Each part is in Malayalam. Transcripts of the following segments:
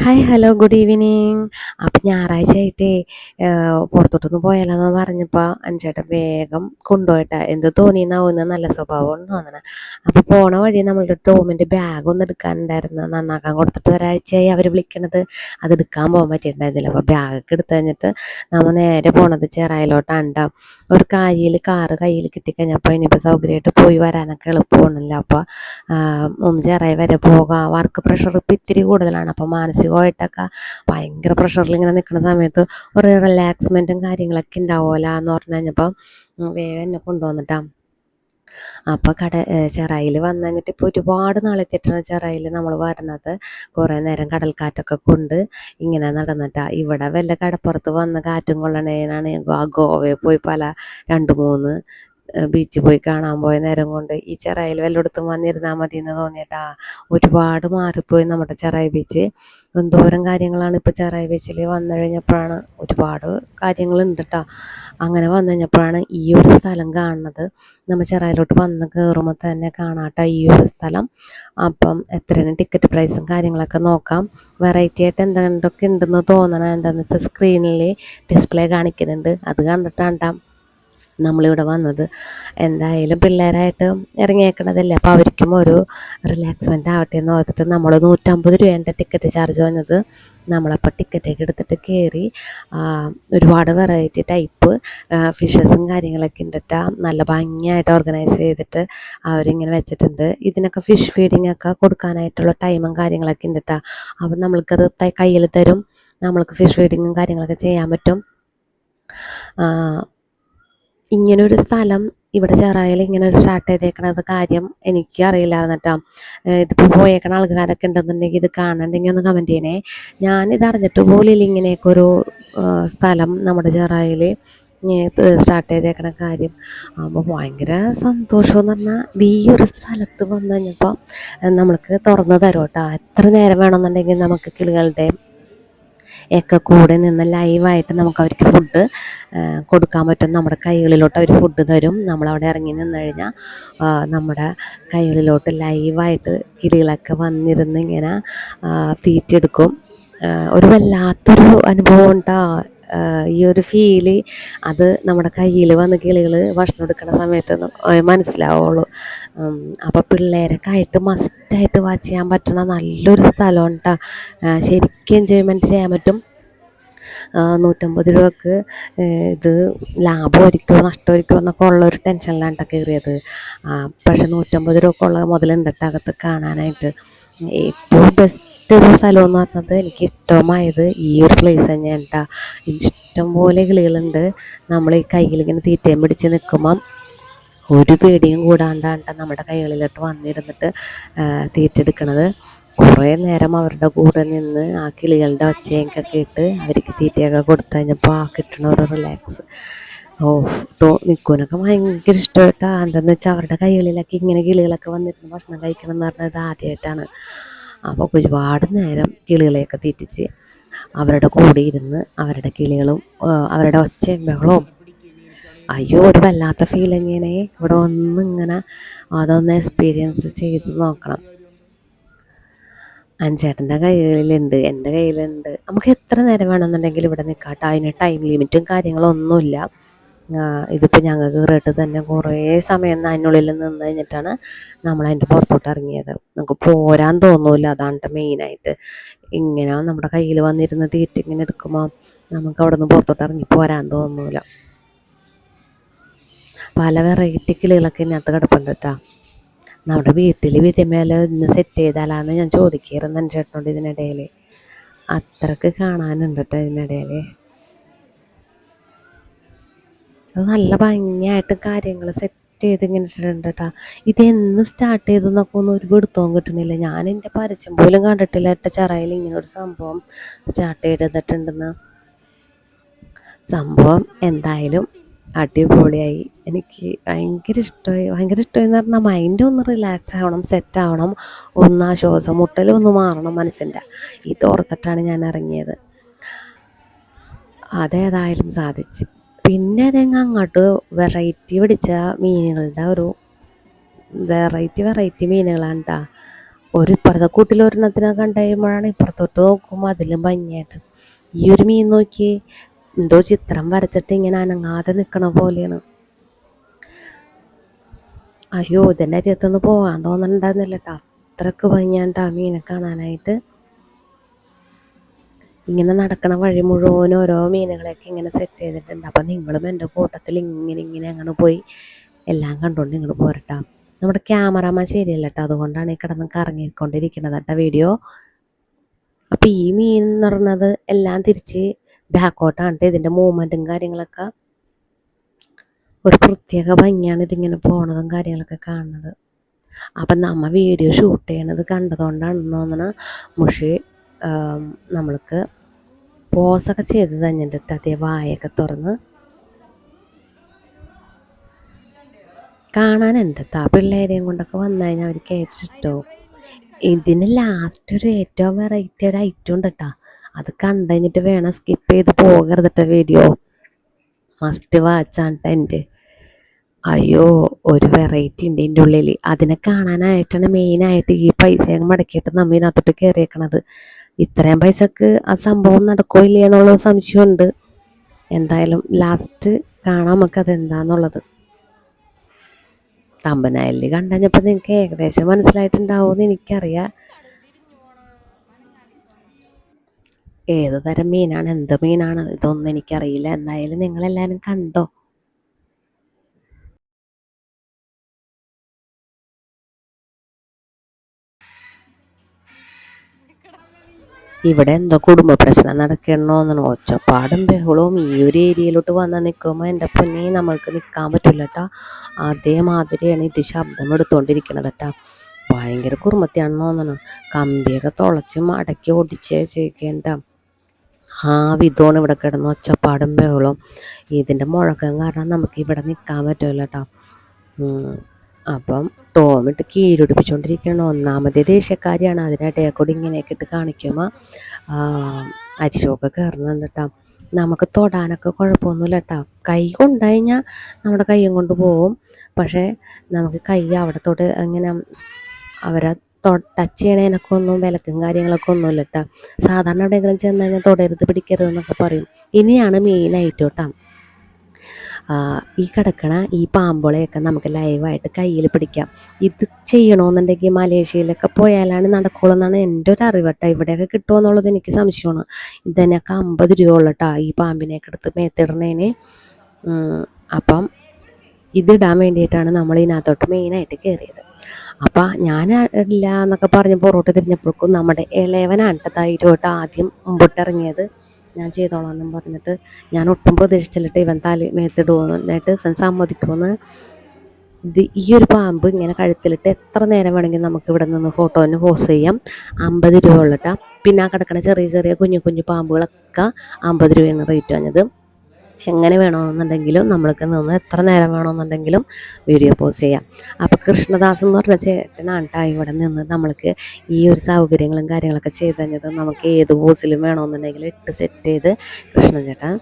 ഹായ് ഹലോ ഗുഡ് ഈവനിങ് അപ്പം ഞായറാഴ്ച ആയിട്ടേ പുറത്തോട്ടൊന്ന് പോയാലോന്ന് പറഞ്ഞപ്പോൾ അഞ്ചേട്ടൻ വേഗം കൊണ്ടുപോയിട്ടാ. എന്ത് തോന്നിയെന്നാവുന്ന നല്ല സ്വഭാവം തോന്നണ. അപ്പോൾ പോണ വഴി നമ്മളുടെ ടോമിന്റെ ബാഗ് ഒന്ന് എടുക്കാനുണ്ടായിരുന്നു. നന്നാക്കാൻ കൊടുത്തിട്ട് ഒരാഴ്ചയായി അവർ വിളിക്കണത്. അത് എടുക്കാൻ പോകാൻ പറ്റിയിട്ടുണ്ടായിരുന്നില്ല. അപ്പോൾ ബാഗൊക്കെ എടുത്തു കഴിഞ്ഞിട്ട് നമ്മൾ നേരെ പോണത് ചെറായിലോട്ടാണ് ട്ടോ ഒരു കായിൽ കാറ് കയ്യിൽ കിട്ടിക്കഴിഞ്ഞപ്പോൾ ഇനിയിപ്പോൾ സൗകര്യമായിട്ട് പോയി വരാനൊക്കെ എളുപ്പമാണല്ലോ. അപ്പോൾ ഒന്ന് ചെറായി വരെ പോകാം. വർക്ക് പ്രഷർ ഇപ്പം ഇത്തിരി കൂടുതലാണ്. അപ്പോൾ മാനസികമായിട്ടൊക്കെ ഭയങ്കര പ്രഷറിൽ ഇങ്ങനെ നിൽക്കുന്ന സമയത്ത് ഒരു റിലാക്സ്മെന്റും കാര്യങ്ങളൊക്കെ ഉണ്ടാവുമല്ലോ എന്ന് പറഞ്ഞു കഴിഞ്ഞപ്പോൾ വേഗം എന്നെ കൊണ്ടുവന്നിട്ടാ. അപ്പോൾ കട ചെറായിൽ വന്നു കഴിഞ്ഞിട്ട് ഒരുപാട് നാളെത്തിയിട്ടാണ് ചെറായിൽ നമ്മൾ വരുന്നത് കുറേ നേരം കടൽക്കാറ്റൊക്കെ കൊണ്ട് ഇങ്ങനെ നടന്നിട്ടാ. ഇവിടെ വല്ല കടപ്പുറത്ത് വന്ന് കാറ്റും കൊള്ളണേനാണ് ഗോവയിൽ പോയി പല രണ്ട് മൂന്ന് ബീച്ചിൽ പോയി കാണാൻ പോയ നേരം കൊണ്ട് ഈ ചെറായിൽ വല്ലയിടത്തും വന്നിരുന്നാൽ മതി എന്ന് തോന്നിയിട്ടാ. ഒരുപാട് മാറിപ്പോയി നമ്മുടെ ചെറായി ബീച്ച് എന്തോരം കാര്യങ്ങളാണ് ഇപ്പോൾ ചെറായി ബീച്ചിൽ വന്നു കഴിഞ്ഞപ്പോഴാണ് ഒരുപാട് കാര്യങ്ങളുണ്ട് കേട്ടോ അങ്ങനെ വന്നു കഴിഞ്ഞപ്പോഴാണ് ഈ ഒരു സ്ഥലം കാണുന്നത്. നമ്മൾ ചെറായിലോട്ട് വന്ന് കയറുമ്പോൾ തന്നെ കാണാട്ടോ ഈ ഒരു സ്ഥലം. അപ്പം എത്രയാണ് ടിക്കറ്റ് പ്രൈസും കാര്യങ്ങളൊക്കെ നോക്കാം. വെറൈറ്റി ആയിട്ട് എന്തൊക്കെ ഉണ്ടെന്ന് തോന്നണം എന്താണെന്ന് വെച്ചാൽ സ്ക്രീനിൽ ഡിസ്പ്ലേ കാണിക്കുന്നുണ്ട്. അത് കണ്ടിട്ടാണ്ടാ. നമ്മളിവിടെ വന്നത്. എന്തായാലും പിള്ളേരായിട്ട് ഇറങ്ങിയേക്കണതല്ലേ? അപ്പോൾ അവർക്കും ഒരു റിലാക്സ്മെന്റ് ആവട്ടെ എന്ന് ഓർത്തിട്ട് നമ്മൾ നൂറ്റമ്പത് രൂപേന്റെ ടിക്കറ്റ് ചാർജ് വന്നത്. നമ്മളപ്പോൾ ടിക്കറ്റൊക്കെ എടുത്തിട്ട് കയറി ഒരുപാട് വെറൈറ്റി ടൈപ്പ് ഫിഷസും കാര്യങ്ങളൊക്കെ ഉണ്ടിട്ട് നല്ല ഭംഗിയായിട്ട് ഓർഗനൈസ് ചെയ്തിട്ട് അവരിങ്ങനെ വെച്ചിട്ടുണ്ട്. ഇതിനൊക്കെ ഫിഷ് ഫീഡിങ് ഒക്കെ കൊടുക്കാനായിട്ടുള്ള ടൈമും കാര്യങ്ങളൊക്കെ ഉണ്ടിട്ടാ. അപ്പം നമ്മൾക്കത് കയ്യിൽ തരും. നമ്മൾക്ക് ഫിഷ് ഫീഡിങ്ങും കാര്യങ്ങളൊക്കെ ചെയ്യാൻ പറ്റും. ഇങ്ങനൊരു സ്ഥലം ഇവിടെ ചെറായിൽ ഇങ്ങനെ സ്റ്റാർട്ട് ചെയ്തേക്കണത് കാര്യം എനിക്ക് അറിയില്ലായിരുന്നു കേട്ടോ. ഇതിപ്പോൾ പോയേക്കണ ആൾക്കാരൊക്കെ ഉണ്ടെന്നുണ്ടെങ്കിൽ ഇത് കാണണ്ടെങ്കിൽ ഒന്ന് കമന്റ് ചെയ്യണേ. ഞാനിത് അറിഞ്ഞിട്ട് പോലില്ല ഇങ്ങനെയൊക്കെ ഒരു സ്ഥലം നമ്മുടെ ചെറായിൽ സ്റ്റാർട്ട് ചെയ്തേക്കണ കാര്യം. അപ്പോൾ ഭയങ്കര സന്തോഷം എന്ന് പറഞ്ഞാൽ ഈ ഒരു സ്ഥലത്ത് വന്നു കഴിഞ്ഞപ്പോൾ നമ്മൾക്ക് തുറന്നു തരും കേട്ടോ എത്ര നേരം വേണമെന്നുണ്ടെങ്കിൽ നമുക്ക് കിളികളുടെ ഒക്കെ കൂടെ നിന്ന് ലൈവായിട്ട് നമുക്ക് അവർക്ക് ഫുഡ് കൊടുക്കാൻ പറ്റും. നമ്മുടെ കൈകളിലോട്ട് അവർ ഫുഡ് തരും. നമ്മളവിടെ ഇറങ്ങി നിന്ന് കഴിഞ്ഞാൽ നമ്മുടെ കൈകളിലോട്ട് ലൈവായിട്ട് കിളികളൊക്കെ വന്നിരുന്ന് ഇങ്ങനെ തീറ്റെടുക്കും ഒരു വല്ലാത്തൊരു അനുഭവം ഉണ്ടാ? ഈ ഒരു ഫീൽ അത് നമ്മുടെ കയ്യിൽ വന്ന് കിളികൾ ഭക്ഷണം എടുക്കുന്ന സമയത്ത് മനസ്സിലാവുള്ളൂ. അപ്പോൾ പിള്ളേരൊക്കെ ആയിട്ട് മസ്റ്റായിട്ട് വാച്ച് ചെയ്യാൻ പറ്റുന്ന നല്ലൊരു സ്ഥലമാണ് കേട്ടോ ശരിക്കും എൻജോയ്മെന്റ് ചെയ്യാൻ പറ്റും. നൂറ്റമ്പത് രൂപക്ക് ഇത് ലാഭമായിരിക്കുമോ നഷ്ടമായിരിക്കുമോ എന്നൊക്കെ ഉള്ള ഒരു ടെൻഷനിലാണ് കയറിയത് പക്ഷെ നൂറ്റമ്പത് രൂപക്കുള്ള മുതലുണ്ട് അകത്ത് കാണാനായിട്ട്. ഏറ്റവും ബെസ്റ്റ് ഒരു സ്ഥലം എന്ന് പറഞ്ഞത് എനിക്ക് ഇഷ്ടമായത് ഈ ഒരു പ്ലേസ് തന്നെയാണ് കേട്ടോ. ഇഷ്ടംപോലെ കിളികളുണ്ട്. നമ്മൾ ഈ കയ്യിൽ ഇങ്ങനെ തീറ്റയും പിടിച്ച് നിൽക്കുമ്പം ഒരു പേടിയും കൂടാണ്ടാണ് നമ്മുടെ കൈകളിലോട്ട് വന്നിരുന്നിട്ട് തീറ്റെടുക്കണത് കുറേ നേരം അവരുടെ കൂടെ നിന്ന് ആ കിളികളുടെ ഒച്ചയൊക്കെ കേട്ട് അവർക്ക് തീറ്റയൊക്കെ കൊടുത്തു കഴിഞ്ഞപ്പോൾ ആ കിട്ടണ ഒരു റിലാക്സ് ഓ തോ നിൽക്കുനൊക്കെ ഭയങ്കര ഇഷ്ടമായിട്ടാണ് എന്താണെന്ന് വെച്ചാൽ അവരുടെ കൈകളിലൊക്കെ ഇങ്ങനെ കിളികളൊക്കെ വന്നിരുന്ന് ഭക്ഷണം കഴിക്കണം എന്ന് പറഞ്ഞത് ആദ്യമായിട്ടാണ് അപ്പോൾ ഒരുപാട് നേരം കിളികളെയൊക്കെ തീറ്റിച്ച് അവരുടെ കൂടെ ഇരുന്ന് അവരുടെ കിളികളും അവരുടെ ഒച്ചയും ബഹളവും. അയ്യോ ഒരു വല്ലാത്ത ഫീൽ ഇവിടെ ഒന്നിങ്ങനെ അതൊന്ന് എക്സ്പീരിയൻസ് ചെയ്ത് നോക്കണം. അഞ്ചേട്ടന്റെ കയ്യിലുണ്ട് എന്റെ കയ്യിലുണ്ട്. നമുക്ക് എത്ര നേരം വേണമെന്നുണ്ടെങ്കിൽ ഇവിടെ നിൽക്കാം. അതിന് ടൈം ലിമിറ്റും കാര്യങ്ങളും ഒന്നുമില്ല. ഇതിപ്പോൾ ഞങ്ങൾക്ക് കയറിയിട്ട് തന്നെ കുറേ സമയം അതിനുള്ളിൽ നിന്ന് കഴിഞ്ഞിട്ടാണ് നമ്മൾ അതിന്റെ പുറത്തോട്ട് ഇറങ്ങിയത്. നമുക്ക് പോരാൻ തോന്നൂല അതാണ് മെയിനായിട്ട് ഇങ്ങനെ നമ്മുടെ കയ്യിൽ വന്നിരുന്ന തീറ്റ ഇങ്ങനെ എടുക്കുമ്പോൾ നമുക്ക് അവിടെ നിന്ന് പുറത്തോട്ട് ഇറങ്ങി പോരാൻ തോന്നൂല. പല വെറൈറ്റി കിളികളൊക്കെ ഇതിനകത്ത് കിടപ്പുണ്ട് നമ്മുടെ വീട്ടിൽ വിധിമേലെ ഇന്ന് സെറ്റ് ചെയ്താലാന്ന് ഞാൻ എന്റെ ചേട്ടനോട് ഇതിനിടയിൽ അത്രയ്ക്ക് കാണാനുണ്ട് ഇതിനിടയിൽ അത് നല്ല ഭംഗിയായിട്ട് കാര്യങ്ങൾ സെറ്റ് ചെയ്ത് ഇങ്ങനെ ഇട്ടിട്ടുണ്ട് കേട്ടോ ഇത് എന്ന് സ്റ്റാർട്ട് ചെയ്തെന്നൊക്കെ ഒന്നും ഒരു പിടുത്തവും കിട്ടുന്നില്ല ഞാൻ എന്റെ പരസ്യം പോലും കണ്ടിട്ടില്ല. എട്ട ചെറയിൽ ഇങ്ങനെ ഒരു സംഭവം സ്റ്റാർട്ട് ചെയ്തിട്ടുണ്ടെന്ന്. സംഭവം എന്തായാലും അടിപൊളിയായി. എനിക്ക് ഭയങ്കര ഇഷ്ടമായി ഭയങ്കര ഇഷ്ടമായി എന്ന് പറഞ്ഞാൽ മൈൻഡ് ഒന്ന് റിലാക്സ് ആവണം സെറ്റ് ആവണം. ഒന്ന് ആ ശ്വാസം മുട്ടൽ ഒന്ന് മാറണം മനസ്സിന്റെ ഇത് ഓർത്തിട്ടാണ് ഞാൻ ഇറങ്ങിയത്. അതേതായാലും സാധിച്ചു. പിന്നെ അതങ്ങ് അങ്ങോട്ട് വെറൈറ്റി പിടിച്ച മീനുകളുടെ ഒരു വെറൈറ്റി വെറൈറ്റി മീനുകളാണ് കേട്ടോ ഒരു ഇപ്പുറത്തെ കൂട്ടിലൊരെണ്ണത്തിനെ കണ്ടു കഴിയുമ്പോഴാണ് ഇപ്പുറത്തോട്ട് നോക്കുമ്പോൾ അതിലും ഭംഗിയായിട്ട്. ഈ ഒരു മീൻ നോക്കി എന്തോ ചിത്രം വരച്ചിട്ട് ഇങ്ങനെ അനങ്ങാതെ നിൽക്കണ പോലെയാണ്. അയ്യോ ഇതിന്റെ അരിയത്തൊന്ന് പോകാൻ തോന്നണ്ടായിരുന്നില്ല കേട്ടോ അത്രയ്ക്ക് ഭംഗിയാണ് ആ മീനെ കാണാനായിട്ട്. ഇങ്ങനെ നടക്കണ വഴി മുഴുവൻ ഓരോ മീനുകളെയൊക്കെ ഇങ്ങനെ സെറ്റ് ചെയ്തിട്ടുണ്ട്. അപ്പം നിങ്ങളും എന്റെ കൂട്ടത്തിൽ ഇങ്ങനെ ഇങ്ങനെ അങ്ങനെ പോയി എല്ലാം കണ്ടുകൊണ്ട് നിങ്ങൾ പോരട്ടാ. നമ്മുടെ ക്യാമറമാൻ ശരിയല്ല കേട്ടോ അതുകൊണ്ടാണ് ഈ കിടന്ന് കറങ്ങിക്കൊണ്ടിരിക്കുന്നത് കേട്ടോ വീഡിയോ. അപ്പം ഈ മീൻ എന്ന് പറഞ്ഞത് എല്ലാം തിരിച്ച് ബാക്കോട്ടാണ് ട്ടോ ഇതിന്റെ മൂവ്മെന്റും കാര്യങ്ങളൊക്കെ. ഒരു പ്രത്യേക ഭംഗിയാണ് ഇതിങ്ങനെ പോണതും കാര്യങ്ങളൊക്കെ കാണുന്നത്. അപ്പം നമ്മ വീഡിയോ ഷൂട്ട് ചെയ്യണത് കണ്ടതുകൊണ്ടാണെന്ന് തോന്നണ മുഷി നമ്മൾക്ക് പോസൊക്കെ ചെയ്ത് തന്നിട്ട് അതേ വായൊക്കെ തുറന്ന് കാണാനുണ്ട് ആ പിള്ളേരെയും കൊണ്ടൊക്കെ വന്നു കഴിഞ്ഞാൽ അവർക്ക് ഏറ്റവും ഇഷ്ടവും ഇതിന് ലാസ്റ്റ് ഒരു ഏറ്റവും വെറൈറ്റി ഒരു ഐറ്റം ഉണ്ട് കേട്ടോ അത് കണ്ടു കഴിഞ്ഞിട്ട് വേണം സ്കിപ്പ് ചെയ്ത് പോകരുത് കേട്ടോ വീഡിയോ മസ്റ്റ് വാച്ചാണ് എന്റെ. അയ്യോ ഒരു വെറൈറ്റി ഉണ്ട് എന്റെ ഉള്ളിൽ അതിനെ കാണാനായിട്ടാണ് മെയിനായിട്ട് ഈ പൈസ മടക്കിയിട്ട് നമ്മ ഇതിനകത്തോട്ട് കയറിയേക്കണത് ഇത്രയും പൈസക്ക് ആ സംഭവം നടക്കോ ഇല്ലേ എന്നുള്ള സംശയമുണ്ട്. എന്തായാലും ലാസ്റ്റ് കാണാം നമുക്ക് എന്താന്നുള്ളത് തമ്പനായലിൽ കണ്ടഞ്ഞപ്പോൾ നിങ്ങൾക്ക് ഏകദേശം മനസ്സിലായിട്ടുണ്ടാവുമെന്ന് എനിക്കറിയാം. ഏത് തരം മീനാണ്? എന്ത് മീനാണ്? ഇതൊന്നും എനിക്കറിയില്ല. എന്തായാലും നിങ്ങളെല്ലാവരും കണ്ടോ? ഇവിടെ എന്തോ കുടുംബ പ്രശ്നം നടക്കണോന്നാണ് ഒച്ചപ്പാടും ബഹളവും ഈ ഒരു ഏരിയയിലോട്ട് വന്ന് നിൽക്കുമ്പോൾ എന്റെ പൊന്നി നമ്മൾക്ക് നിൽക്കാൻ പറ്റില്ല കേട്ടോ അതേമാതിരിയാണ് ഇത് ശബ്ദം എടുത്തുകൊണ്ടിരിക്കണത് കേട്ടോ ഭയങ്കര കുറുമത്തിയാണെന്നോ എന്നാണ് കമ്പിയൊക്കെ തുളച്ച് മടക്കി ഒടിച്ച് വെച്ചേക്കേണ്ട ആ വിധമാണ് ഇവിടെ കിടന്ന് ഒച്ചപ്പാടും ബഹളവും. ഇതിന്റെ മുഴക്കം കാരണം നമുക്ക് ഇവിടെ നിൽക്കാൻ പറ്റില്ല കേട്ടോ. അപ്പം ടോമിട്ട് കീഴൊടിപ്പിച്ചുകൊണ്ടിരിക്കണം ഒന്നാമത്തെ ദേഷ്യക്കാരിയാണ്. അതിനെ ടേക്കോട് ഇങ്ങനെയൊക്കെ ഇട്ട് കാണിക്കുമ്പോൾ അരിശോക്ക് കയറുന്നുണ്ട് കേട്ടോ നമുക്ക് തൊടാനൊക്കെ കുഴപ്പമൊന്നുമില്ല കേട്ടോ കൈ കൊണ്ടുകഴിഞ്ഞാൽ നമ്മുടെ കൈയും കൊണ്ട് പോവും. പക്ഷേ നമുക്ക് കൈ അവിടെ തൊട്ട് ഇങ്ങനെ അവരെ ടച്ച് ചെയ്യണതിനൊക്കെ ഒന്നും വിലക്കും കാര്യങ്ങളൊക്കെ ഒന്നുമില്ല കേട്ടോ സാധാരണ എവിടെയെങ്കിലും ചെന്ന് കഴിഞ്ഞാൽ തൊടരുത് പിടിക്കരുത് എന്നൊക്കെ പറയും. ഇനിയാണ് മെയിനായിട്ട് കേട്ടോ ഈ കിടക്കണ ഈ പാമ്പോളെയൊക്കെ നമുക്ക് ലൈവായിട്ട് കയ്യിൽ പിടിക്കാം. ഇത് ചെയ്യണമെന്നുണ്ടെങ്കിൽ മലേഷ്യയിലൊക്കെ പോയാലാണ് നടക്കുള്ളൂ എന്നാണ് എന്റെ ഒരു അറിവ് കേട്ടോ. ഇവിടെയൊക്കെ കിട്ടുമോ എന്നുള്ളത് എനിക്ക് സംശയമാണ്. ഇതിനൊക്കെ അമ്പത് രൂപ ഉള്ളു കേട്ടോ ഈ പാമ്പിനെയൊക്കെ എടുത്ത് മേത്തിടുന്നതിന് അപ്പം ഇതിടാൻ വേണ്ടിയിട്ടാണ് നമ്മൾ ഇതിനകത്തോട്ട് മെയിനായിട്ട് കയറിയത് അപ്പം ഞാൻ ഇല്ല എന്നൊക്കെ പറഞ്ഞ് പുറകോട്ട് തിരിഞ്ഞപ്പോഴേക്കും നമ്മുടെ ധൈര്യമായിട്ട് ആദ്യം മുമ്പോട്ട് ഇറങ്ങിയത്. ഞാൻ ചെയ്തോളാം പറഞ്ഞിട്ട് ഞാൻ ഒട്ടും പ്രതീക്ഷിച്ചിട്ട് ഇവൻ തല മേത്തിടുമെന്നായിട്ട് ഇവൻ സമ്മതിക്കുമെന്ന് ഇത് ഈ ഒരു പാമ്പ് ഇങ്ങനെ കഴുത്തിലിട്ട് എത്ര നേരം വേണമെങ്കിൽ നമുക്ക് ഇവിടെ നിന്ന് ഫോട്ടോന് പോസ് ചെയ്യാം. അമ്പത് രൂപ ഉള്ളട്ടാ. പിന്നെ ആ കിടക്കുന്ന ചെറിയ ചെറിയ കുഞ്ഞു കുഞ്ഞു പാമ്പുകളൊക്കെ അമ്പത് രൂപയാണ് റേറ്റ് വന്നത്. എങ്ങനെ വേണമെന്നുണ്ടെങ്കിലും നമ്മൾക്ക് നിന്ന് എത്ര നേരം വേണമെന്നുണ്ടെങ്കിലും വീഡിയോ പോസ് ചെയ്യാം. അപ്പോൾ കൃഷ്ണദാസ് എന്ന് പറഞ്ഞ ചേട്ടനാണ് കേട്ടോ ഇവിടെ നിന്ന് നമ്മൾക്ക് ഈ ഒരു സൗകര്യങ്ങളും കാര്യങ്ങളൊക്കെ ചെയ്ത് തന്നത്. നമുക്ക് ഏത് പോസിലും വേണമെന്നുണ്ടെങ്കിൽ ഇട്ട് സെറ്റ് ചെയ്ത് കൃഷ്ണൻ ചേട്ടൻ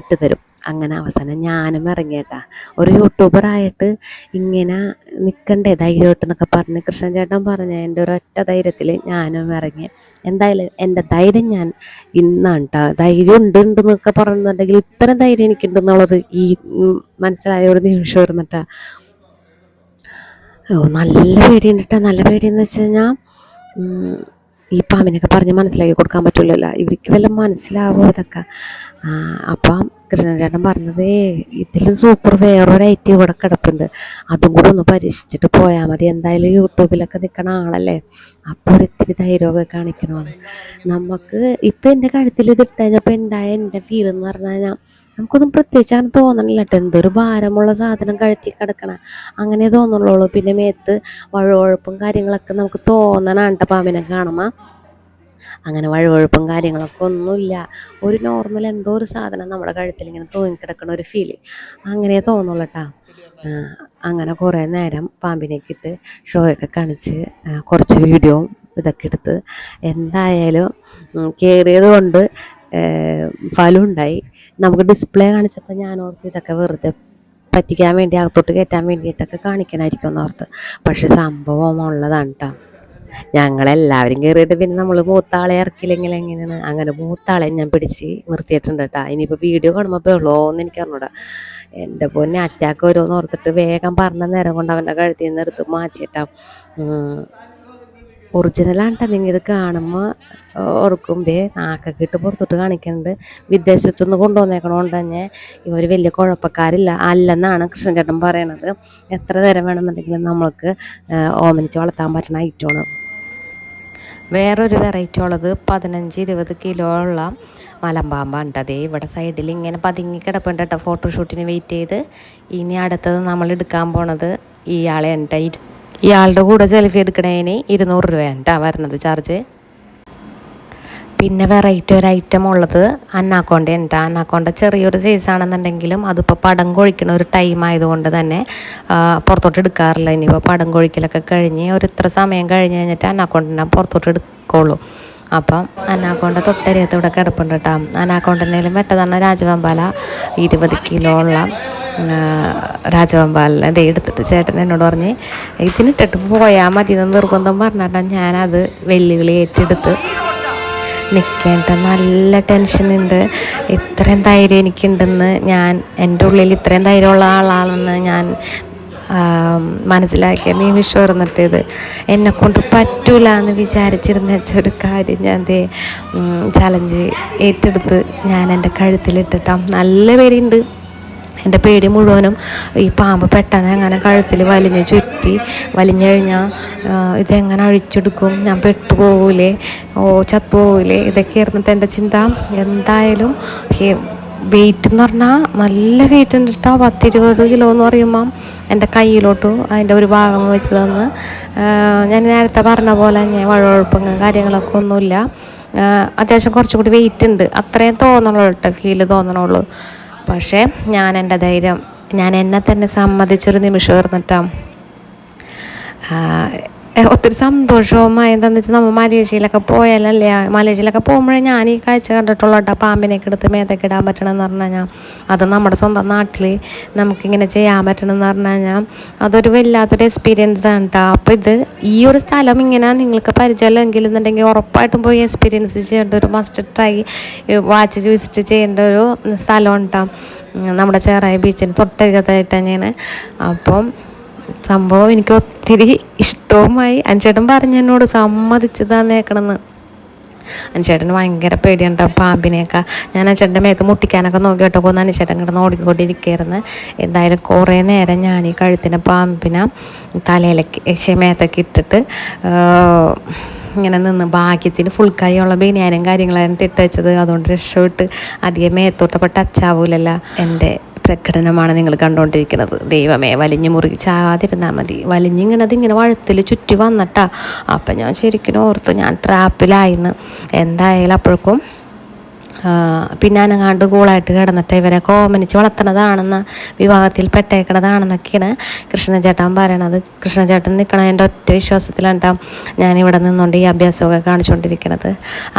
ഇട്ട് തരും. അങ്ങനെ അവസാനം ഞാനും ഇറങ്ങിയേട്ടാ. ഒരു യൂട്യൂബറായിട്ട് ഇങ്ങനെ നിൽക്കണ്ടേ ധൈര്യമായിട്ട് എന്നൊക്കെ പറഞ്ഞ് കൃഷ്ണൻ ചേട്ടൻ പറഞ്ഞ എന്റെ ഒരു ഒറ്റ ധൈര്യത്തിൽ ഞാനും ഇറങ്ങി. എന്തായാലും എന്റെ ധൈര്യം ഞാൻ ഇന്നാണ് കേട്ടോ ധൈര്യം ഉണ്ട് ഉണ്ട് എന്നൊക്കെ പറഞ്ഞിട്ടുണ്ടെങ്കിൽ ഇത്രയും ധൈര്യം എനിക്കുണ്ടെന്നുള്ളത് ഈ മനസ്സിലായ ഒരു നിമിഷം ഇരുന്നിട്ടാ ഓ നല്ല പേടിയുണ്ട് കേട്ടോ നല്ല പേടിയെന്ന് വെച്ച് കഴിഞ്ഞാൽ ഈ പാമ്പിനൊക്കെ പറഞ്ഞ് മനസ്സിലാക്കി കൊടുക്കാൻ പറ്റില്ലല്ലോ ഇവർക്ക് വല്ല മനസ്സിലാവോ ഇതൊക്കെ? അപ്പം കൃഷ്ണചേട്ടൻ പറഞ്ഞത് ഇതിൽ സൂപ്പർ വേറൊരു ഐറ്റം ഇവിടെ കിടപ്പുണ്ട്. അതും കൂടെ ഒന്ന് പരീക്ഷിച്ചിട്ട് പോയാൽ മതി. എന്തായാലും യൂട്യൂബിലൊക്കെ നിൽക്കണ ആളല്ലേ. അപ്പോൾ ഒരിത്തിരി ധൈര്യമൊക്കെ കാണിക്കണമെന്ന് നമുക്ക് ഇപ്പം എന്റെ കഴുത്തിൽ ഇത് ഇട്ടുകഴിഞ്ഞപ്പോൾ എന്റെ ഫീൽ എന്ന് പറഞ്ഞു കഴിഞ്ഞാൽ നമുക്കൊന്നും പ്രത്യേകിച്ച് അങ്ങനെ തോന്നണില്ല കേട്ടോ എന്തൊരു ഭാരമുള്ള സാധനം കഴുത്തി കിടക്കണ. അങ്ങനെ തോന്നുള്ളൂ പിന്നെ മേത്ത് വഴുവഴുപ്പും കാര്യങ്ങളൊക്കെ നമുക്ക് തോന്നണാണ് പാമ്പിനെ കാണുമ്പോൾ അങ്ങനെ വഴുവഴുപ്പും കാര്യങ്ങളൊക്കെ ഒന്നുമില്ല. ഒരു നോർമൽ എന്തോ ഒരു സാധനം നമ്മുടെ കഴുത്തിൽ ഇങ്ങനെ തൂങ്ങിക്കിടക്കണ ഒരു ഫീൽ അങ്ങനെ തോന്നുള്ളൂ കേട്ടോ അങ്ങനെ കുറേ നേരം പാമ്പിനേക്ക് ഇട്ട് ഷോയൊക്കെ കാണിച്ച് കുറച്ച് വീഡിയോ ഇതൊക്കെ എടുത്ത് എന്തായാലും കയറിയത് കൊണ്ട് ഫലം ഉണ്ടായി നമുക്ക് ഡിസ്പ്ലേ കാണിച്ചപ്പോൾ ഞാൻ ഓർത്ത് ഇതൊക്കെ വെറുതെ പറ്റിക്കാൻ വേണ്ടി അകത്തോട്ട് കയറ്റാൻ വേണ്ടിയിട്ടൊക്കെ കാണിക്കണമായിരിക്കും എന്ന് ഓർത്ത്. പക്ഷെ സംഭവം ഉള്ളതാണ് കേട്ടോ ഞങ്ങളെല്ലാവരും കയറിയിട്ട് പിന്നെ നമ്മൾ മൂത്താളെ ഇറക്കില്ലെങ്കിൽ എങ്ങനെയാണ്? അങ്ങനെ മൂത്താളെ ഞാൻ പിടിച്ച് നിർത്തിയിട്ടുണ്ട് കേട്ടോ ഇനിയിപ്പോൾ വീഡിയോ കാണുമ്പോൾ ബഹളോന്ന് എനിക്ക് അറിഞ്ഞൂടാ. എന്റെ പൊന്നെ അറ്റാക്ക് വരുമെന്ന് ഓർത്തിട്ട് വേഗം പറഞ്ഞ നേരം കൊണ്ട് അവന്റെ കഴുത്തിൽ നിന്ന് എടുത്ത് മാറ്റിയിട്ടാ. ഒറിജിനലാണ്ട്ടോ നിങ്ങൾ ഇത് കാണുമ്പോൾ ഓർക്കും. ദേ നാക്കൊക്കെ ഇട്ട് പുറത്തോട്ട് കാണിക്കുന്നുണ്ട് വിദേശത്തു നിന്ന് കൊണ്ടുവന്നേക്കണോണ്ട് തന്നെ ഇവർ വലിയ കുഴപ്പക്കാരില്ല. അല്ലെന്നാണ് കൃഷ്ണചേട്ടൻ പറയണത്. എത്ര നേരം വേണമെന്നുണ്ടെങ്കിലും നമ്മൾക്ക് ഓമനിച്ച് വളർത്താൻ പറ്റുന്ന ഐറ്റമാണ്. വേറൊരു വെറൈറ്റി ഉള്ളത് പതിനഞ്ച് ഇരുപത് കിലോ ഉള്ള മലമ്പാമ്പാണ് അതേ ഇവിടെ സൈഡിൽ ഇങ്ങനെ പതുങ്ങി കിടപ്പുണ്ട് കേട്ടോ ഫോട്ടോഷൂട്ടിന് വെയിറ്റ് ചെയ്ത്. ഇനി അടുത്തത് നമ്മൾ എടുക്കാൻ പോണത് ഇയാളെ ഉണ്ട് ഇയാളുടെ കൂടെ സെൽഫി എടുക്കണതിന് ഇരുന്നൂറ് രൂപയാണ് കേട്ടോ വരുന്നത് ചാർജ് പിന്നെ വെറൈറ്റി ഒരു ഐറ്റം ഉള്ളത് അന്നാക്കോണ്ട ഉണ്ട് അന്നാക്കോണ്ട ചെറിയൊരു സൈസ് ആണെന്നുണ്ടെങ്കിലും അതിപ്പോൾ പടം കൊഴിക്കണ ഒരു ടൈം ആയതുകൊണ്ട് തന്നെ പുറത്തോട്ട് എടുക്കാറില്ല. ഇനിയിപ്പോൾ പടം കൊഴിക്കലൊക്കെ കഴിഞ്ഞ് ഒരു ഇത്ര സമയം കഴിഞ്ഞ് കഴിഞ്ഞിട്ട് അന്നാക്കോണ്ടിനെ പുറത്തോട്ട് എടുക്കുള്ളൂ അപ്പം അനാക്കോണ്ട തൊട്ടരിയത്ത് ഇവിടെ കിടപ്പുണ്ട് കേട്ടോ അനാക്കോണ്ടനേലും വെട്ടതാണ് രാജവെമ്പാല. ഇരുപത് കിലോ ഉള്ള രാജവെമ്പാലിനെ ദേ എടുത്തിട്ട് ചേട്ടൻ എന്നോട് പറഞ്ഞ് ഇതിനിട്ടിട്ട് പോയാൽ മതി എന്ന് നിർബന്ധം പറഞ്ഞിട്ടാണ് ഞാനത് വെല്ലുവിളി ഏറ്റെടുത്ത് നിൽക്കേണ്ട നല്ല ടെൻഷനുണ്ട് ഇത്രയും ധൈര്യം എനിക്കുണ്ടെന്ന് ഞാൻ എന്റെ ഉള്ളിൽ ഇത്രയും ധൈര്യമുള്ള ആളാണെന്ന് ഞാൻ മനസ്സിലാക്കിയ നിമിഷം ഇരുന്നിട്ട് ഇത് എന്നെക്കൊണ്ട് പറ്റൂല എന്ന് വിചാരിച്ചിരുന്ന ഒരു കാര്യം ഞാൻ ദേ ചലഞ്ച് ഏറ്റെടുത്ത് ഞാൻ എന്റെ കഴുത്തിലിട്ടിട്ടാം. നല്ല പേടിയുണ്ട്. എന്റെ പേടി മുഴുവനും ഈ പാമ്പ് പെട്ടെന്ന് എങ്ങനെ കഴുത്തിൽ വലിഞ്ഞ് ചുറ്റി വലിഞ്ഞു കഴിഞ്ഞാൽ ഇതെങ്ങനെ അഴിച്ചെടുക്കും? ഞാൻ പെട്ടുപോകൂലേ ഓ ചത്തുപോകൂലേ ഇതൊക്കെ ആയിരുന്നിട്ട് എന്റെ ചിന്ത. എന്തായാലും വെയിറ്റ് എന്ന് പറഞ്ഞാൽ നല്ല വെയിറ്റ് ഉണ്ട് കേട്ടോ. പത്തിരുപത് കിലോ എന്ന് പറയുമ്പം എന്റെ കയ്യിലോട്ട് അതിന്റെ ഒരു ഭാഗം വെച്ച് തന്ന്. ഞാൻ നേരത്തെ പറഞ്ഞ പോലെ തന്നെ വഴുവഴുപ്പും കാര്യങ്ങളൊക്കെ ഒന്നുമില്ല. അത്യാവശ്യം കുറച്ചുകൂടി വെയിറ്റ് ഉണ്ട്. അത്രയും തോന്നണുള്ളൂ കേട്ടോ. ഫീൽ തോന്നണുള്ളൂ. പക്ഷേ ഞാൻ എന്റെ ധൈര്യം ഞാൻ എന്നെ തന്നെ സമ്മതിച്ചൊരു നിമിഷം ഇരുന്നിട്ടാണ് ഒത്തിരി സന്തോഷവുമായി എന്താണെന്ന് വെച്ചാൽ നമ്മൾ മലേഷ്യയിലൊക്കെ പോയാലല്ലേ? മലേഷ്യയിലൊക്കെ പോകുമ്പോഴേ ഞാൻ ഈ കാഴ്ച കണ്ടിട്ടുള്ളൂ കേട്ടോ. പാമ്പിനെയൊക്കെ എടുത്ത് മേത്തൊക്കെ ഇടാൻ പറ്റണമെന്ന് പറഞ്ഞു കഴിഞ്ഞാൽ അത് നമ്മുടെ സ്വന്തം നാട്ടിൽ നമുക്കിങ്ങനെ ചെയ്യാൻ പറ്റണമെന്ന് പറഞ്ഞു കഴിഞ്ഞാൽ അതൊരു വല്ലാത്തൊരു എക്സ്പീരിയൻസ് ആണ് കേട്ടോ അപ്പോൾ ഇത് ഈ ഒരു സ്ഥലം ഇങ്ങനെ നിങ്ങൾക്ക് പരിചയമില്ലെങ്കിൽ എന്നുണ്ടെങ്കിൽ ഉറപ്പായിട്ടും പോയി എക്സ്പീരിയൻസ് ചെയ്യേണ്ട ഒരു മസ്റ്റ് ട്രൈ വാച്ച് വിസിറ്റ് ചെയ്യേണ്ട ഒരു സ്ഥലം നമ്മുടെ ചേറായി ബീച്ചിന് തൊട്ടരികത്തായിട്ട് തന്നെയാണ് അപ്പം സംഭവം എനിക്ക് ഒത്തിരി ഇഷ്ടവുമായി അഞ്ചേട്ടൻ പറഞ്ഞു എന്നോട് സമ്മതിച്ചതാന്നേക്കണമെന്ന് അനുചേട്ടന് ഭയങ്കര പേടിയുണ്ട് പാമ്പിനെയൊക്കെ. ഞാൻ അനുചേട്ടന്റെ മേത്ത് മുട്ടിക്കാനൊക്കെ നോക്കി കേട്ടോ പോകുന്ന അനുചേട്ടൻ കിടന്ന് ഓടിക്കൊണ്ടിരിക്കുകയായിരുന്നു. എന്തായാലും കുറേ നേരം ഞാൻ ഈ കഴുത്തിന്റെ പാമ്പിനെ തലയിലേക്ക് മേത്തൊക്കെ ഇട്ടിട്ട് ഇങ്ങനെ നിന്ന് ഭാഗ്യത്തിന് ഫുൾ കൈയുള്ള ബനിയാനും കാര്യങ്ങളായിട്ട് ഇട്ട് വെച്ചത്. അതുകൊണ്ട് രക്ഷപ്പെട്ട് അധികം മേത്തോട്ടപ്പോൾ അച്ചാവൂലല്ല. എന്റെ പ്രകടനമാണ് നിങ്ങൾ കണ്ടുകൊണ്ടിരിക്കുന്നത് ദൈവമേ വലിഞ്ഞു മുറുകി ചാകാതിരുന്നാൽ മതി. വലിഞ്ഞിങ്ങനെ ഇങ്ങനെ വഴുത്തിൽ ചുറ്റി വന്നിട്ടാ. അപ്പം ഞാൻ ശരിക്കും ഓർത്ത് ഞാൻ ട്രാപ്പിലായിരുന്നു എന്തായാലും അപ്പോഴേക്കും പിന്നെ അനങ്ങാണ്ട് കൂളായിട്ട് കിടന്നിട്ട് ഇവരെ കോമനിച്ച് വളർത്തണതാണെന്ന വിവാഹത്തിൽ പെട്ടേക്കണതാണെന്നൊക്കെയാണ് കൃഷ്ണചേട്ടൻ പറയണത്. കൃഷ്ണചേട്ടൻ നിൽക്കണതിന്റെ ഒറ്റ വിശ്വാസത്തിലാണ് ഞാനിവിടെ നിന്നുകൊണ്ട് ഈ അഭ്യാസമൊക്കെ കാണിച്ചുകൊണ്ടിരിക്കണത്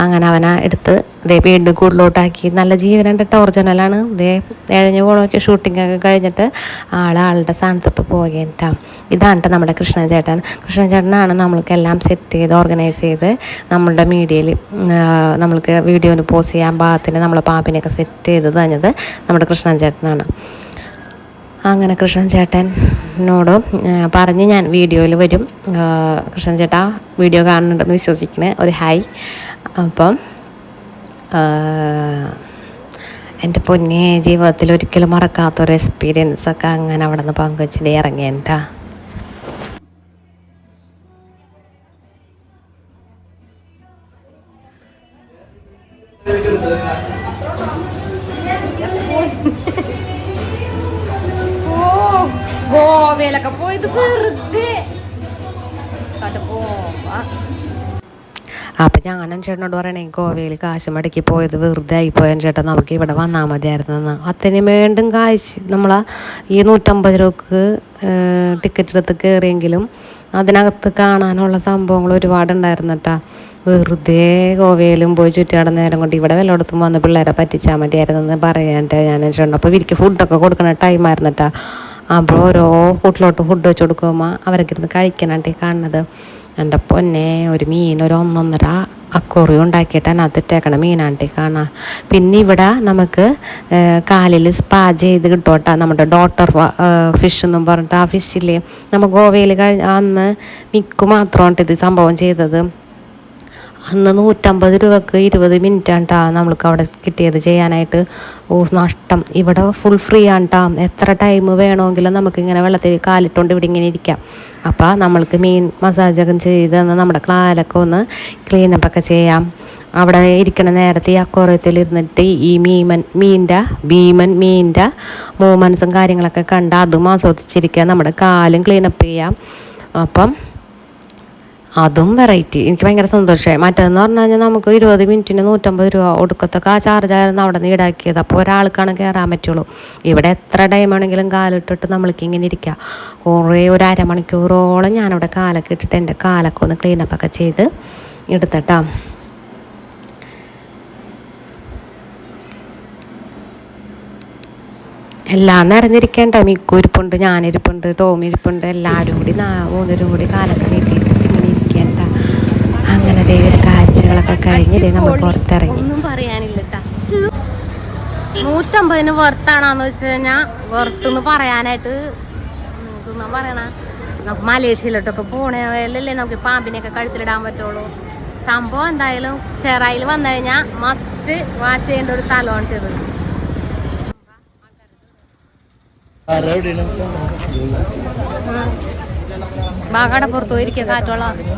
അങ്ങനെ അവനെ എടുത്ത് ദേ വീണ്ടും കൂടുതലോട്ടാക്കി നല്ല ജീവനുണ്ട് കേട്ടോ ഒറിജിനലാണ്. ദേ എഴഞ്ഞു പോണൊക്കെ ഷൂട്ടിങ്ങൊക്കെ കഴിഞ്ഞിട്ട് ആൾ ആളുടെ സ്ഥാനത്തോട്ട് പോകുകയും ട്ടോ. ഇതാണ് നമ്മുടെ കൃഷ്ണചേട്ടൻ. കൃഷ്ണചേട്ടനാണ് നമ്മൾക്ക് എല്ലാം സെറ്റ് ചെയ്ത് ഓർഗനൈസ് ചെയ്ത് നമ്മളുടെ മീഡിയയിൽ നമ്മൾക്ക് വീഡിയോന് പോസ്റ്റ് ചെയ്യാൻ പാകത്തിന് നമ്മളെ പാമ്പിനെയൊക്കെ സെറ്റ് ചെയ്ത് തന്നത് നമ്മുടെ കൃഷ്ണൻ ചേട്ടനാണ് അങ്ങനെ കൃഷ്ണൻ ചേട്ടനോട് പറഞ്ഞ് ഞാൻ വീഡിയോയിൽ വരും. കൃഷ്ണൻ ചേട്ടാ വീഡിയോ കാണുന്നുണ്ടെന്ന് വിശ്വസിക്കുന്നത് ഒരു ഹായ്. അപ്പം എന്റെ പൊന്നെ ജീവിതത്തിൽ ഒരിക്കലും മറക്കാത്തൊരു എക്സ്പീരിയൻസ് ഒക്കെ അങ്ങനെ അവിടെ നിന്ന് പങ്കുവച്ചിട്ട് ഇറങ്ങിയതാ ഗോവയിലൊക്കെ പോയത് വെറുതെ. അപ്പം ഞാൻ ചേട്ടനോട് പറയണേ ഗോവയിൽ കാശ് മടക്കി പോയത് വെറുതെ പോയൻ ചേട്ടൻ നമുക്ക് ഇവിടെ വന്നാൽ മതിയായിരുന്നെന്ന്. അത്തിന് വീണ്ടും കാശ് നമ്മൾ ഈ നൂറ്റമ്പത് രൂപക്ക് ടിക്കറ്റ് എടുത്ത് കയറിയെങ്കിലും അതിനകത്ത് കാണാനുള്ള സംഭവങ്ങൾ ഒരുപാടുണ്ടായിരുന്നു കേട്ടാ. വെറുതെ ഗോവയിലും പോയി ചുറ്റാട നേരം കൊണ്ട് ഇവിടെ വല്ലയിടത്തും വന്ന് പിള്ളേരെ പറ്റിച്ചാൽ മതിയായിരുന്നു എന്ന് പറയാനായിട്ട് ഞാൻ ചേട്ടൻ അപ്പോൾ ഇവർക്ക് ഫുഡൊക്കെ കൊടുക്കണ ടൈമായിരുന്നു അപ്പോൾ ഓരോ കൂട്ടിലോട്ട് ഫുഡ് വെച്ച് കൊടുക്കുമ്പോൾ അവരൊക്കെ ഇരുന്ന് കഴിക്കാനായിട്ട് കാണുന്നത്. എന്റെ പൊന്നെ ഒരു മീൻ ഒരു ഒന്നൊന്നര അക്കുറി ഉണ്ടാക്കിയിട്ട് അതിനകത്ത് മീനാണ്ടി കാണാം. പിന്നെ ഇവിടെ നമുക്ക് കാലിൽ സ്പാ ചെയ്ത് കിട്ടുമോട്ടാ നമ്മുടെ ഡോട്ടർ ഫിഷ് എന്നും പറഞ്ഞിട്ട് ആ ഫിഷില്ലേ നമ്മൾ ഗോവയിൽ കഴിഞ്ഞ അന്ന് മിക്കു മാത്രമാണ് ഇത് സംഭവം ചെയ്തത്. അന്ന് നൂറ്റമ്പത് രൂപക്ക് ഇരുപത് മിനിറ്റ് ആണ് ട്ടാ നമ്മൾക്ക് അവിടെ കിട്ടിയത് ചെയ്യാനായിട്ട്. ഓ നഷ്ടം. ഇവിടെ ഫുൾ ഫ്രീ ആണ് ട്ടാ എത്ര ടൈം വേണമെങ്കിലും നമുക്ക് ഇങ്ങനെ വെള്ളത്തിൽ കാലിട്ടുകൊണ്ട് ഇവിടെ ഇങ്ങനെ ഇരിക്കാം. അപ്പോൾ നമ്മൾക്ക് മീൻ മസാജൊക്കെ ചെയ്ത് നമ്മുടെ ക്ലാലൊക്കെ ഒന്ന് ക്ലീനപ്പ് ഒക്കെ ചെയ്യാം. അവിടെ ഇരിക്കണ നേരത്തെ ഈ അക്കോറിയത്തിൽ ഇരുന്നിട്ട് ഈ മീമൻ മീന്റെ ഭീമൻ മീന്റെ മൂവ്മെൻസും കാര്യങ്ങളൊക്കെ കണ്ട് അതും ആസ്വദിച്ചിരിക്കുക. നമ്മുടെ കാലും ക്ലീനപ്പ് ചെയ്യാം. അപ്പം അതും വെറൈറ്റി എനിക്ക് ഭയങ്കര സന്തോഷമായി. മറ്റേതെന്ന് പറഞ്ഞു കഴിഞ്ഞാൽ നമുക്ക് ഇരുപത് മിനിറ്റിന് നൂറ്റമ്പത് രൂപ ഒടുക്കത്തൊക്കെ ആ ചാർജായിരുന്നു അവിടെ നിന്ന് ഈടാക്കിയത്. അപ്പോൾ ഒരാൾക്കാണ് കയറാൻ പറ്റുള്ളൂ. ഇവിടെ എത്ര ടൈം ആണെങ്കിലും കാലിട്ടിട്ട് നമ്മൾക്ക് ഇങ്ങനെ ഇരിക്കാം. കുറേ ഒരു അരമണിക്കൂറോളം ഞാനിവിടെ കാലൊക്കെ ഇട്ടിട്ട് എന്റെ കാലൊക്കെ ഒന്ന് ക്ലീനപ്പ് ഒക്കെ ചെയ്ത് എടുത്തട്ടാ. എല്ലാം നിറഞ്ഞിരിക്കേണ്ട മിക്കൂരിപ്പുണ്ട് ഞാനിരിപ്പുണ്ട് ടോമിരിപ്പുണ്ട് എല്ലാവരും കൂടി മൂന്നരും കൂടി കാലൊക്കെ അങ്ങനെ ദേ ഒരു കാഴ്ചകളൊക്കെ കഴിഞ്ഞ് ദേ നമ്മൾ പുറത്തിറങ്ങി. ഒന്നും പറയാനില്ല. നൂറ്റമ്പതിന് വെറുത്താണോന്ന് വെച്ച് കഴിഞ്ഞാ വെർത്തെന്ന് പറയാനായിട്ട് പറയണ. നമുക്ക് മലേഷ്യയിലോട്ടൊക്കെ പോണേലല്ലേ നമുക്ക് പാമ്പിനെയൊക്കെ കഴുത്തിലിടാൻ പറ്റുള്ളൂ. സംഭവം എന്തായാലും ചെറായിൽ വന്നു കഴിഞ്ഞാ മസ്റ്റ് വാച്ച് ചെയ്യേണ്ട ഒരു സ്ഥലമാണ് ഇത്. ബാഗടപ്പുറത്ത് പോയിരിക്കുക പോയിരിക്കും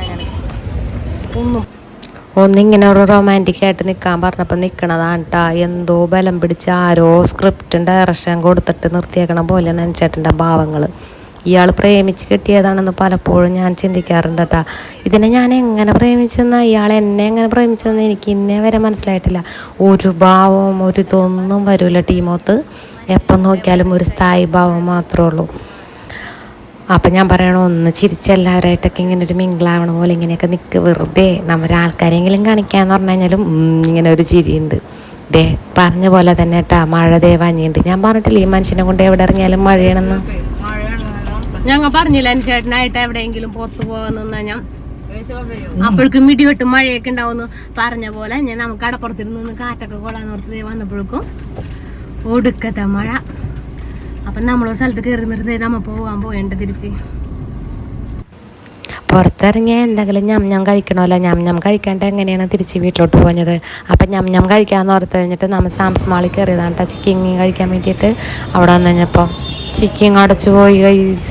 അങ്ങനെ ഒന്നും ഒന്നിങ്ങനെ ഒരു റൊമാന്റിക് ആയിട്ട് നിൽക്കാൻ പറഞ്ഞപ്പോൾ നിൽക്കണതാണ് കേട്ടോ എന്തോ ബലം പിടിച്ച് ആരോ സ്ക്രിപ്റ്റും ഡയറക്ഷൻ കൊടുത്തിട്ട് നിർത്തിയേക്കണ പോലെയാണ് എന്റെ ചേട്ടന്റെ ഭാവങ്ങൾ ഇയാൾ പ്രേമിച്ച് കിട്ടിയതാണെന്ന് പലപ്പോഴും ഞാൻ ചിന്തിക്കാറുണ്ട് കേട്ടാ ഇതിനെ ഞാൻ എങ്ങനെ പ്രേമിച്ചെന്ന്? ഇയാൾ എന്നെ എങ്ങനെ പ്രേമിച്ചെന്ന് എനിക്ക് ഇന്നേ വരെ മനസ്സിലായിട്ടില്ല. ഒരു ഭാവവും ഒരു ഇതൊന്നും വരില്ല ടീമോത്ത്. എപ്പം നോക്കിയാലും ഒരു സ്ഥായി ഭാവം മാത്രമേ ഉള്ളൂ. അപ്പം ഞാൻ പറയണോ ഒന്ന് ചിരിച്ച് എല്ലാവരായിട്ടൊക്കെ ഇങ്ങനെ ഒരു മിങ്കിളാവണ പോലെ ഇങ്ങനെയൊക്കെ നിൽക്ക് വെറുതെ. നമ്മുടെ ആൾക്കാരെങ്കിലും കാണിക്കാന്ന് പറഞ്ഞു കഴിഞ്ഞാലും ഇങ്ങനെ ഒരു ചിരിയുണ്ട്. ദേ പറഞ്ഞ പോലെ തന്നെ കേട്ടാ മഴ ദേ വാങ്ങിയുണ്ട് ഞാൻ പറഞ്ഞിട്ടില്ല ഈ മനുഷ്യനെ കൊണ്ട് എവിടെ ഇറങ്ങിയാലും മഴയാണെന്ന്? ഞങ്ങൾ പറഞ്ഞില്ല ചേട്ടനായിട്ട് എവിടെയെങ്കിലും പുറത്തു പോകുന്ന ഞാൻ. അപ്പോഴേക്കും മിടിവെട്ട് മഴയൊക്കെ ഉണ്ടാവുന്നു. പറഞ്ഞ പോലെ ഞാൻ നമുക്ക് കടപ്പുറത്തിരുന്ന് നിന്ന് കാറ്റൊക്കെ കൊള്ളാന്ന് ഓർത്ത് വന്നപ്പോഴേക്കും ഒടുക്കത്തെ മഴ. അപ്പം നമ്മളൊരു സ്ഥലത്ത് കയറി നിർത്തി നമ്മ പോവാൻ പോയണ്ട തിരിച്ച്. പുറത്തിറങ്ങിയാൽ എന്തെങ്കിലും ഞം ഞം കഴിക്കണമല്ലോ. ഞം ഞം കഴിക്കാണ്ട് എങ്ങനെയാണ് തിരിച്ച് വീട്ടിലോട്ട് പോഞ്ഞത് അപ്പം ഞം ഞം കഴിക്കാമെന്ന് ഓർത്ത് കഴിഞ്ഞിട്ട് നമ്മൾ സാംസ് മാളിൽ കയറിയതാണ് കേട്ടോ ചിക്കിങ് കഴിക്കാൻ വേണ്ടിയിട്ട്. അവിടെ വന്നു കഴിഞ്ഞപ്പോൾ ചിക്കിങ് അടച്ചു പോയി ഗൈസ്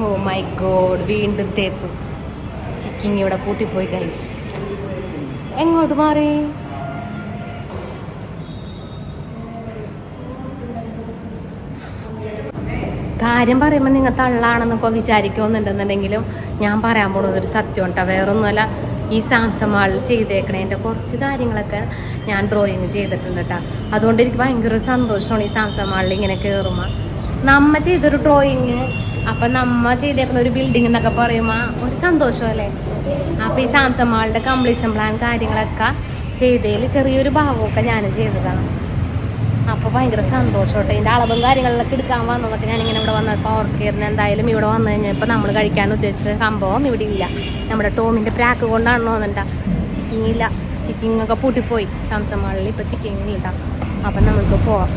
ഓ മൈ ഗോഡ് വീണ്ടും തേപ്പ്. ചിക്കിങ് ഇവിടെ കൂട്ടിപ്പോയി ഗൈസ് എങ്ങോട്ട് മാറി? കാര്യം പറയുമ്പോൾ നിങ്ങൾ തള്ളാണെന്നൊക്കെ വിചാരിക്കുമെന്നുണ്ടെന്നുണ്ടെങ്കിലും ഞാൻ പറയാൻ പോകുന്നത് ഒരു സത്യം കേട്ടോ. വേറൊന്നുമല്ല ഈ സാംസം മാളിൽ ചെയ്തേക്കണേന്റെ കുറച്ച് കാര്യങ്ങളൊക്കെ ഞാൻ ഡ്രോയിങ് ചെയ്തിട്ടുണ്ട് കേട്ടോ. അതുകൊണ്ട് എനിക്ക് ഭയങ്കര ഒരു സന്തോഷമാണ് ഈ സാംസം മാളിൽ ഇങ്ങനെ കയറുമ്പോൾ നമ്മ ചെയ്തൊരു ഡ്രോയിങ് അപ്പം നമ്മ ചെയ്തേക്കുന്ന ഒരു ബിൽഡിംഗ് എന്നൊക്കെ പറയുമ്പോൾ ഒരു സന്തോഷമല്ലേ അപ്പം ഈ സാംസം മാളിന്റെ കംപ്ലീഷൻ പ്ലാൻ കാര്യങ്ങളൊക്കെ ചെയ്തതിൽ ചെറിയൊരു ഭാഗമൊക്കെ ഞാൻ ചെയ്തതാണ്. അപ്പോൾ ഭയങ്കര സന്തോഷോട്ടെ. ഇതിന്റെ അളവും കാര്യങ്ങളിലൊക്കെ എടുക്കാൻ വന്നതൊക്കെ ഞാനിങ്ങനെ ഇവിടെ വന്നപ്പോൾ ഓർക്കായിരുന്നു എന്തായാലും ഇവിടെ വന്നു കഴിഞ്ഞപ്പോൾ നമ്മൾ കഴിക്കാൻ ഉദ്ദേശിച്ച സംഭവം ഇവിടെ ഇല്ല നമ്മുടെ ടോമിന്റെ പ്രാക്ക് കൊണ്ടാണ് തോന്നണ്ട ചിക്കിങ് ഇല്ല. ചിക്കിങ് ഒക്കെ പൂട്ടിപ്പോയി. സാംസങ് മാളിൽ ഇപ്പോൾ ചിക്കിങ് ഇല്ല അപ്പം നമ്മൾക്ക് പോവാം.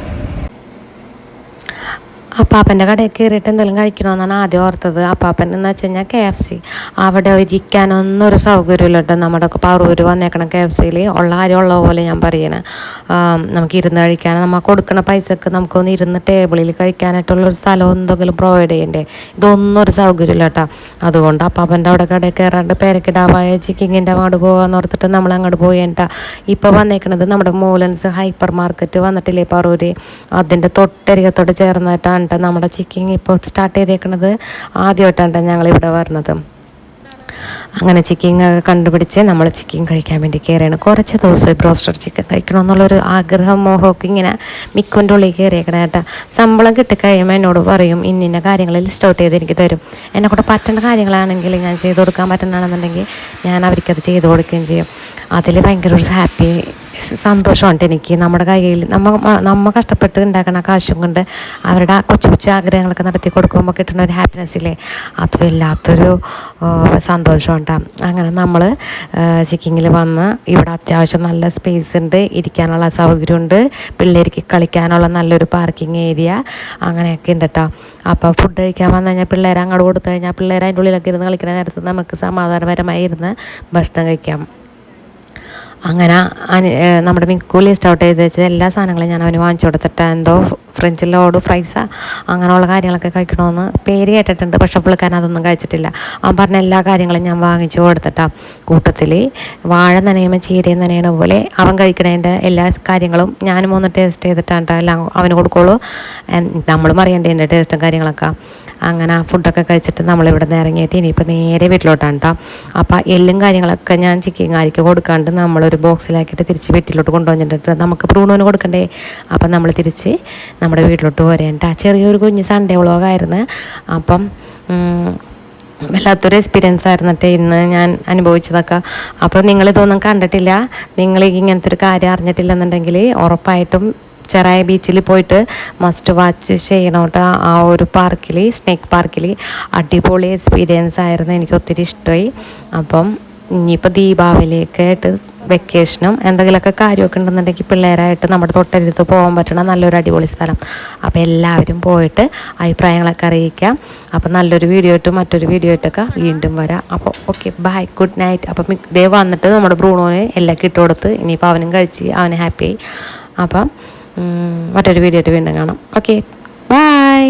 അപ്പാപ്പന്റെ കടയിൽ കയറിയിട്ട് എന്തെങ്കിലും കഴിക്കണമെന്നാണ് ആദ്യം ഓർത്തത്. അപ്പാപ്പൻ എന്ന് വെച്ച് കഴിഞ്ഞാൽ കെ എഫ് സി അവിടെ ഇരിക്കാനൊന്നും ഒരു സൗകര്യമില്ല കേട്ടോ നമ്മുടെ പറൂര് വന്നേക്കണം കെ എഫ് സിയിൽ ഉള്ള ആരും ഉള്ള പോലെ ഞാൻ പറയണേ. നമുക്ക് ഇരുന്ന് കഴിക്കാൻ നമ്മൾ കൊടുക്കുന്ന പൈസക്ക് നമുക്കൊന്ന് ഇരുന്ന് ടേബിളിൽ കഴിക്കാനായിട്ടുള്ളൊരു സ്ഥലം എന്തെങ്കിലും പ്രൊവൈഡ് ചെയ്യണ്ടേ? ഇതൊന്നും ഒരു സൗകര്യമില്ല കേട്ടോ അതുകൊണ്ട് അപ്പാപ്പന്റെ അവിടെ കടയിൽ കയറാണ്ട് പേരക്കിടാവായ ചിക്കിങ്ങിന്റെ അങ്ങോട്ട് പോകാമെന്ന് ഓർത്തിട്ട് നമ്മൾ അങ്ങോട്ട് പോയേണ്ട. ഇപ്പോൾ വന്നേക്കണത് നമ്മുടെ മൂലൻസ് ഹൈപ്പർ മാർക്കറ്റ് വന്നിട്ടില്ലേ പറൂര് അതിന്റെ തൊട്ടരികത്തോട് ചേർന്നിട്ടാണ് ട്ടോ നമ്മുടെ ചിക്കിങ് ഇപ്പോൾ സ്റ്റാർട്ട് ചെയ്തേക്കുന്നത് ആദ്യമായിട്ടാണ് ഞങ്ങൾ ഇവിടെ വരുന്നത് അങ്ങനെ ചിക്കിങ് കണ്ടുപിടിച്ച് നമ്മൾ ചിക്കൻ കഴിക്കാൻ വേണ്ടി കയറിയാണ്. കുറച്ച് ദിവസം ബ്രോസ്റ്റഡ് ചിക്കൻ കഴിക്കണം എന്നുള്ളൊരു ആഗ്രഹം മോഹമൊക്കെ ഇങ്ങനെ മിക്കന്റെ ഉള്ളിൽ കയറിയേക്കണം കേട്ടോ. ശമ്പളം കിട്ടിക്കഴിയുമ്പോൾ എന്നോട് പറയും ഇന്നിന്ന കാര്യങ്ങൾ ലിസ്റ്റ് ഔട്ട് ചെയ്ത് എനിക്ക് തരും. എന്നെ കൂടെ പറ്റേണ്ട കാര്യങ്ങളാണെങ്കിൽ ഞാൻ ചെയ്ത് കൊടുക്കാൻ പറ്റണമെന്നുണ്ടെങ്കിൽ ഞാൻ അവർക്കത് ചെയ്ത് കൊടുക്കുകയും ചെയ്യും. അതിൽ ഭയങ്കര ഒരു ഹാപ്പി സന്തോഷമുണ്ട് എനിക്ക്. നമ്മുടെ കയ്യിൽ നമ്മ നമ്മ കഷ്ടപ്പെട്ട് ഉണ്ടാക്കുന്ന കാശും കൊണ്ട് അവരുടെ കൊച്ചു കൊച്ചു ആഗ്രഹങ്ങളൊക്കെ നടത്തി കൊടുക്കുമ്പോൾ കിട്ടുന്ന ഒരു ഹാപ്പിനെസ് ഇല്ലേ? അത് വല്ലാത്തൊരു സന്തോഷമുണ്ട്. അങ്ങനെ നമ്മൾ ചിക്കിങ്ങിൽ വന്ന് ഇവിടെ അത്യാവശ്യം നല്ല സ്പേസ് ഉണ്ട്. ഇരിക്കാനുള്ള സൗകര്യമുണ്ട്. പിള്ളേർക്ക് കളിക്കാനുള്ള നല്ലൊരു പാർക്കിംഗ് ഏരിയ അങ്ങനെയൊക്കെ ഉണ്ട് കേട്ടോ അപ്പോൾ ഫുഡ് കഴിക്കാൻ വന്നു കഴിഞ്ഞാൽ പിള്ളേരെ അങ്ങോട്ട് കൊടുത്തു കഴിഞ്ഞാൽ പിള്ളേർ അതിന്റെ ഉള്ളിലൊക്കെ ഇരുന്ന് കളിക്കുന്ന നേരത്ത് നമുക്ക് സമാധാനപരമായി ഇരുന്ന് ഭക്ഷണം കഴിക്കാം. അങ്ങനെ നമ്മുടെ മിക്കു ലിസ്റ്റ് ഔട്ട് ചെയ്ത് വെച്ച എല്ലാ സാധനങ്ങളും ഞാൻ അവന് വാങ്ങിച്ചു കൊടുത്തിട്ട് എന്തോ ഫ്രഞ്ച് ലോഡ് ഫ്രൈസ അങ്ങനെയുള്ള കാര്യങ്ങളൊക്കെ കഴിക്കണമെന്ന് പേര് കേട്ടിട്ടുണ്ട്. പക്ഷെ പുള്ളിക്കാരൻ അതൊന്നും കഴിച്ചിട്ടില്ല. അവൻ പറഞ്ഞ എല്ലാ കാര്യങ്ങളും ഞാൻ വാങ്ങിച്ചു കൊടുത്തിട്ടാ. കൂട്ടത്തിൽ വാഴ നനയുമ്പോൾ ചീരയും നനയണ പോലെ അവൻ കഴിക്കണതിന്റെ എല്ലാ കാര്യങ്ങളും ഞാനും ഒന്ന് ടേസ്റ്റ് ചെയ്തിട്ടാണ് എല്ലാം അവന് കൊടുക്കുള്ളൂ. നമ്മളും അറിയണ്ടേ എന്റെ ടേസ്റ്റും കാര്യങ്ങളൊക്കെ. അങ്ങനെ ആ ഫുഡൊക്കെ കഴിച്ചിട്ട് നമ്മളിവിടെ നിന്ന് ഇറങ്ങിയിട്ട് ഇനിയിപ്പോൾ നേരെ വീട്ടിലോട്ടാണ് കേട്ടോ അപ്പോൾ എല്ലും കാര്യങ്ങളൊക്കെ ഞാൻ ചിക്കൻ കാരിക്ക് കൊടുക്കാണ്ട് നമ്മളൊരു ബോക്സിലാക്കിയിട്ട് തിരിച്ച് വീട്ടിലോട്ട് കൊണ്ടുവന്നിട്ട് നമുക്ക് പ്രൂണോന് കൊടുക്കണ്ടേ? അപ്പം നമ്മൾ തിരിച്ച് നമ്മുടെ വീട്ടിലോട്ട് പോരേണ്ട. ചെറിയൊരു കുഞ്ഞ് സൺഡേ വ്ളോഗായിരുന്നു അപ്പം വല്ലാത്തൊരു എക്സ്പീരിയൻസ് ആയിരുന്നിട്ട് ഇന്ന് ഞാൻ അനുഭവിച്ചതൊക്കെ. അപ്പോൾ നിങ്ങളിതൊന്നും കണ്ടിട്ടില്ല. നിങ്ങൾ ഇങ്ങനത്തെ ഒരു കാര്യം അറിഞ്ഞിട്ടില്ലെന്നുണ്ടെങ്കിൽ ഉറപ്പായിട്ടും ചെറായ ബീച്ചിൽ പോയിട്ട് മസ്റ്റ് വാച്ച് ചെയ്യണം കേട്ടോ ആ ഒരു പാർക്കിൽ സ്നേക്ക് പാർക്കിൽ അടിപൊളി എക്സ്പീരിയൻസ് ആയിരുന്നു. എനിക്ക് ഒത്തിരി ഇഷ്ടമായി അപ്പം ഇനിയിപ്പോൾ ദീപാവലിയൊക്കെ ആയിട്ട് വെക്കേഷനും എന്തെങ്കിലുമൊക്കെ കാര്യമൊക്കെ ഉണ്ടെന്നുണ്ടെങ്കിൽ പിള്ളേരായിട്ട് നമ്മുടെ തൊട്ടരുത്ത് പോകാൻ പറ്റണ നല്ലൊരു അടിപൊളി സ്ഥലം. അപ്പോൾ എല്ലാവരും പോയിട്ട് അഭിപ്രായങ്ങളൊക്കെ അറിയിക്കാം. അപ്പോൾ നല്ലൊരു വീഡിയോ ഇട്ട് മറ്റൊരു വീഡിയോ ഇട്ടൊക്കെ വീണ്ടും വരാം. അപ്പോൾ ഓക്കെ ബൈ ഗുഡ് നൈറ്റ് അപ്പം ദേ വന്നിട്ട് നമ്മുടെ ബ്രൂണോനെ എല്ലാം ഇട്ട് കൊടുത്ത് ഇനിയിപ്പോൾ അവനും കഴിച്ച് അവന് ഹാപ്പിയായി അപ്പം മറ്റൊരു വീഡിയോ ആയിട്ട് വീണ്ടും കാണാം. Okay bye